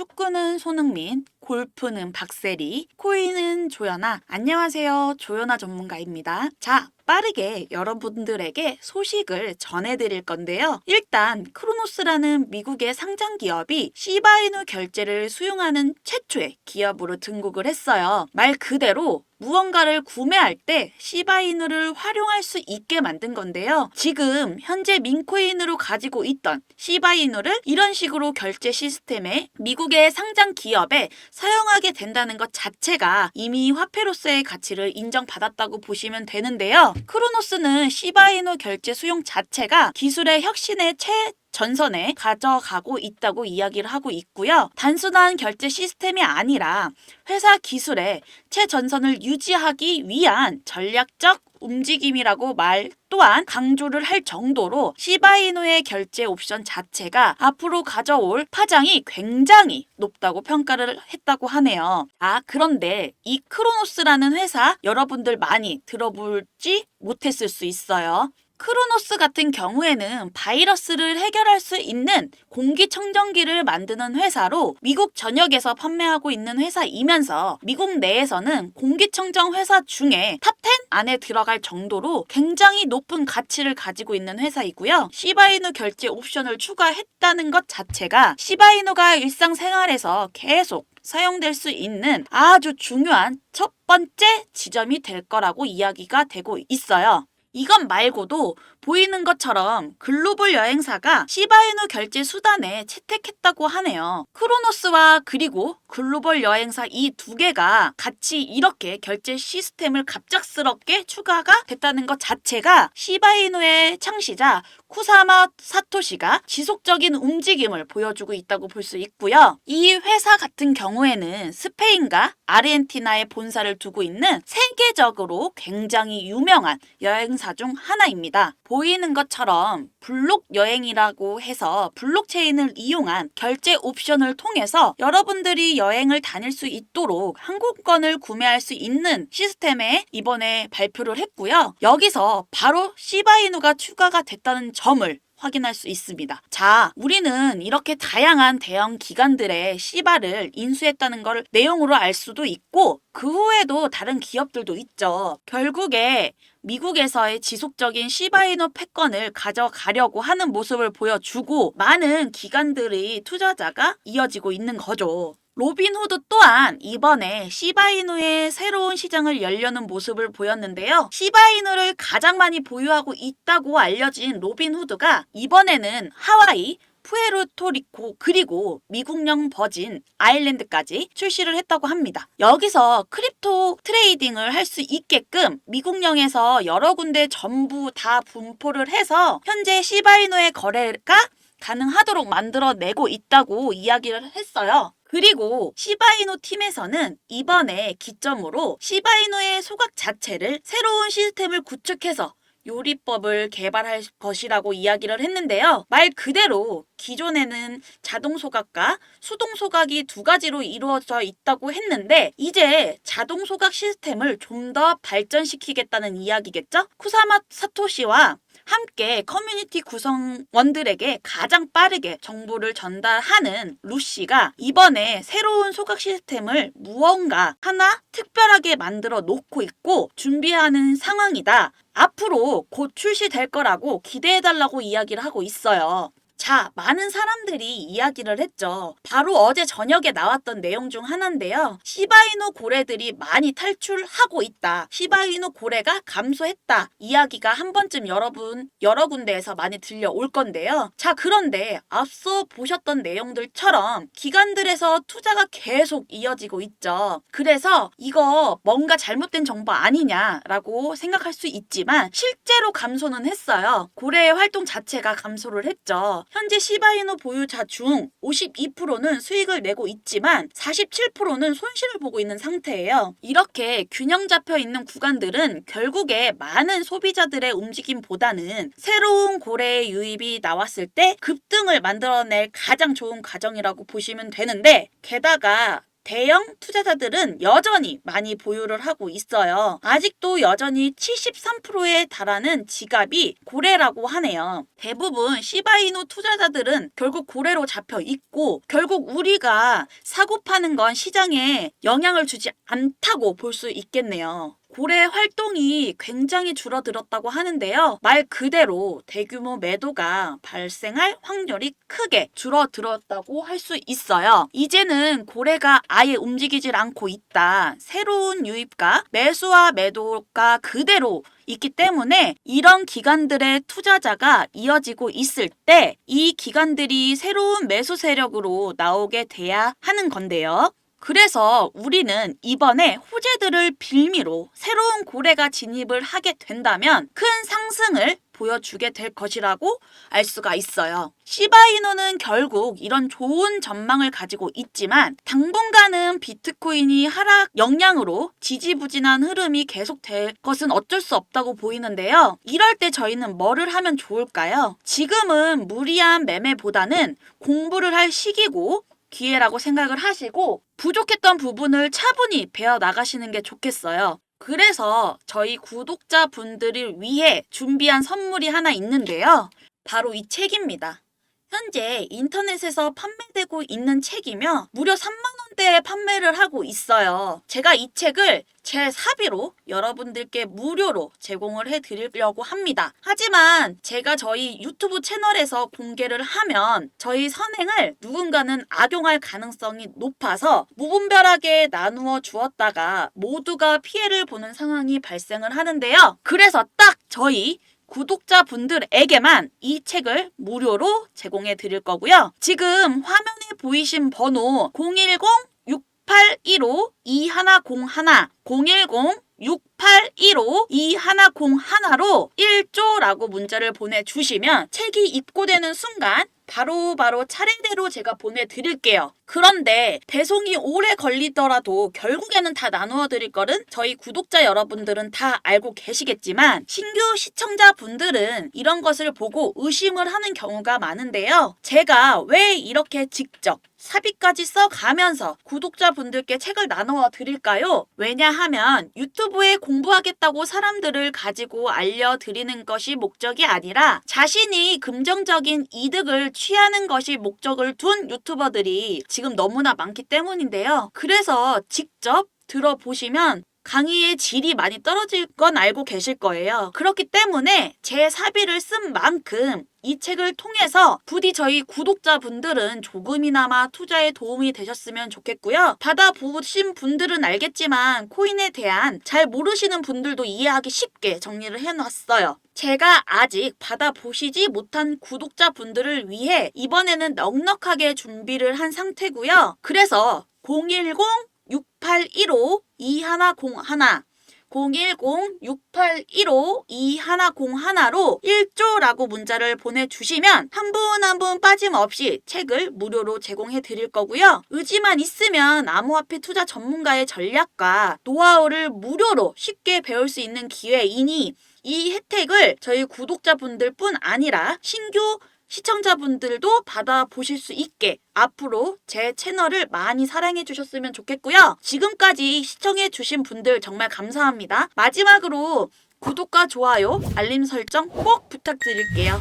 축구는 손흥민, 골프는 박세리, 코인은 조연아. 안녕하세요. 조연아 전문가입니다. 자, 빠르게 여러분들에게 소식을 전해드릴 건데요. 일단 크로노스라는 미국의 상장 기업이 시바이누 결제를 수용하는 최초의 기업으로 등극을 했어요. 말 그대로 무언가를 구매할 때 시바이누를 활용할 수 있게 만든 건데요. 지금 현재 민코인으로 가지고 있던 시바이누를 이런 식으로 결제 시스템에 미국의 상장 기업에 사용하게 된다는 것 자체가 이미 화폐로서의 가치를 인정받았다고 보시면 되는데요. 크로노스는 시바이누 결제 수용 자체가 기술의 혁신의 최 전선에 가져가고 있다고 이야기를 하고 있고요. 단순한 결제 시스템이 아니라 회사 기술의 최전선을 유지하기 위한 전략적 움직임이라고 말 또한 강조를 할 정도로 시바이누의 결제 옵션 자체가 앞으로 가져올 파장이 굉장히 높다고 평가를 했다고 하네요. 아, 그런데 이 크로노스라는 회사 여러분들 많이 들어볼지 못했을 수 있어요. 크로노스 같은 경우에는 바이러스를 해결할 수 있는 공기청정기를 만드는 회사로 미국 전역에서 판매하고 있는 회사이면서 미국 내에서는 공기청정 회사 중에 탑10 안에 들어갈 정도로 굉장히 높은 가치를 가지고 있는 회사이고요. 시바이누 결제 옵션을 추가했다는 것 자체가 시바이누가 일상생활에서 계속 사용될 수 있는 아주 중요한 첫 번째 지점이 될 거라고 이야기가 되고 있어요. 이것 말고도 보이는 것처럼 글로벌 여행사가 시바이누 결제 수단에 채택했다고 하네요. 크로노스와 그리고 글로벌 여행사 이 두 개가 같이 이렇게 결제 시스템을 갑작스럽게 추가가 됐다는 것 자체가 시바이누의 창시자 쿠사마 사토시가 지속적인 움직임을 보여주고 있다고 볼 수 있고요. 이 회사 같은 경우에는 스페인과 아르헨티나에 본사를 두고 있는 세계적으로 굉장히 유명한 여행사 중 하나입니다. 보이는 것처럼 블록 여행이라고 해서 블록체인을 이용한 결제 옵션을 통해서 여러분들이 여행을 다닐 수 있도록 항공권을 구매할 수 있는 시스템에 이번에 발표를 했고요. 여기서 바로 시바이누가 추가가 됐다는 점을 확인할 수 있습니다. 자, 우리는 이렇게 다양한 대형 기관들의 시바를 인수했다는 걸 내용으로 알 수도 있고 그 후에도 다른 기업들도 있죠. 결국에 미국에서의 지속적인 시바이노 패권을 가져가려고 하는 모습을 보여주고 많은 기관들의 투자자가 이어지고 있는 거죠. 로빈후드 또한 이번에 시바이누의 새로운 시장을 열려는 모습을 보였는데요. 시바이누를 가장 많이 보유하고 있다고 알려진 로빈후드가 이번에는 하와이, 푸에르토리코 그리고 미국령 버진 아일랜드까지 출시를 했다고 합니다. 여기서 크립토 트레이딩을 할 수 있게끔 미국령에서 여러 군데 전부 다 분포를 해서 현재 시바이누의 거래가 가능하도록 만들어내고 있다고 이야기를 했어요. 그리고 시바이누 팀에서는 이번에 기점으로 시바이누의 소각 자체를 새로운 시스템을 구축해서 요리법을 개발할 것이라고 이야기를 했는데요. 말 그대로 기존에는 자동 소각과 수동 소각이 두 가지로 이루어져 있다고 했는데 이제 자동 소각 시스템을 좀 더 발전시키겠다는 이야기겠죠? 쿠사마 사토시와 함께 커뮤니티 구성원들에게 가장 빠르게 정보를 전달하는 루시가 이번에 새로운 소각 시스템을 무언가 하나 특별하게 만들어 놓고 있고 준비하는 상황이다. 앞으로 곧 출시될 거라고 기대해달라고 이야기를 하고 있어요. 자, 많은 사람들이 이야기를 했죠. 바로 어제 저녁에 나왔던 내용 중 하나인데요. 시바이누 고래들이 많이 탈출하고 있다. 시바이누 고래가 감소했다. 이야기가 한 번쯤 여러분 여러 군데에서 많이 들려올 건데요. 자, 그런데 앞서 보셨던 내용들처럼 기관들에서 투자가 계속 이어지고 있죠. 그래서 이거 뭔가 잘못된 정보 아니냐라고 생각할 수 있지만 실제로 감소는 했어요. 고래의 활동 자체가 감소를 했죠. 현재 시바이누 보유자 중 52%는 수익을 내고 있지만 47%는 손실을 보고 있는 상태예요. 이렇게 균형 잡혀 있는 구간들은 결국에 많은 소비자들의 움직임보다는 새로운 고래의 유입이 나왔을 때 급등을 만들어낼 가장 좋은 과정이라고 보시면 되는데 게다가 대형 투자자들은 여전히 많이 보유를 하고 있어요. 아직도 여전히 73%에 달하는 지갑이 고래라고 하네요. 대부분 시바이노 투자자들은 결국 고래로 잡혀 있고 결국 우리가 사고 파는 건 시장에 영향을 주지 않다고 볼 수 있겠네요. 고래 활동이 굉장히 줄어들었다고 하는데요. 말 그대로 대규모 매도가 발생할 확률이 크게 줄어들었다고 할 수 있어요. 이제는 고래가 아예 움직이질 않고 있다. 새로운 유입과 매수와 매도가 그대로 있기 때문에 이런 기관들의 투자자가 이어지고 있을 때 이 기관들이 새로운 매수 세력으로 나오게 돼야 하는 건데요. 그래서 우리는 이번에 호재들을 빌미로 새로운 고래가 진입을 하게 된다면 큰 상승을 보여주게 될 것이라고 알 수가 있어요. 시바이노는 결국 이런 좋은 전망을 가지고 있지만 당분간은 비트코인이 하락 영향으로 지지부진한 흐름이 계속될 것은 어쩔 수 없다고 보이는데요. 이럴 때 저희는 뭐를 하면 좋을까요? 지금은 무리한 매매보다는 공부를 할 시기고 기회라고 생각을 하시고 부족했던 부분을 차분히 배워 나가시는 게 좋겠어요. 그래서 저희 구독자분들을 위해 준비한 선물이 하나 있는데요. 바로 이 책입니다. 현재 인터넷에서 판매되고 있는 책이며 무려 3만 원대에 판매를 하고 있어요. 제가 이 책을 제 사비로 여러분들께 무료로 제공을 해 드리려고 합니다. 하지만 제가 저희 유튜브 채널에서 공개를 하면 저희 선행을 누군가는 악용할 가능성이 높아서 무분별하게 나누어 주었다가 모두가 피해를 보는 상황이 발생을 하는데요. 그래서 딱 저희 구독자분들에게만 이 책을 무료로 제공해 드릴 거고요. 지금 화면에 보이신 번호 010 6815 2101 010 6815 2101로 1조라고 문자를 보내주시면 책이 입고되는 순간 바로바로 바로 차례대로 제가 보내드릴게요. 그런데 배송이 오래 걸리더라도 결국에는 다 나누어 드릴 거는 저희 구독자 여러분들은 다 알고 계시겠지만 신규 시청자분들은 이런 것을 보고 의심을 하는 경우가 많은데요. 제가 왜 이렇게 직접 사비까지 써가면서 구독자분들께 책을 나누어 드릴까요? 왜냐하면 유튜브에 공부하겠다고 사람들을 가지고 알려드리는 것이 목적이 아니라 자신이 긍정적인 이득을 취하는 것이 목적을 둔 유튜버들이 지금 너무나 많기 때문인데요. 그래서 직접 들어보시면 강의의 질이 많이 떨어질 건 알고 계실 거예요. 그렇기 때문에 제 사비를 쓴 만큼 이 책을 통해서 부디 저희 구독자분들은 조금이나마 투자에 도움이 되셨으면 좋겠고요. 받아보신 분들은 알겠지만 코인에 대한 잘 모르시는 분들도 이해하기 쉽게 정리를 해놨어요. 제가 아직 받아보시지 못한 구독자분들을 위해 이번에는 넉넉하게 준비를 한 상태고요. 그래서 010 6815 2101 010-6815-2101로 1조라고 문자를 보내주시면 한분 한 분 빠짐없이 책을 무료로 제공해 드릴 거고요. 의지만 있으면 암호화폐 투자 전문가의 전략과 노하우를 무료로 쉽게 배울 수 있는 기회이니 이 혜택을 저희 구독자분들 뿐 아니라 신규 시청자분들도 받아보실 수 있게 앞으로 제 채널을 많이 사랑해 주셨으면 좋겠고요. 지금까지 시청해 주신 분들 정말 감사합니다. 마지막으로 구독과 좋아요, 알림 설정 꼭 부탁드릴게요.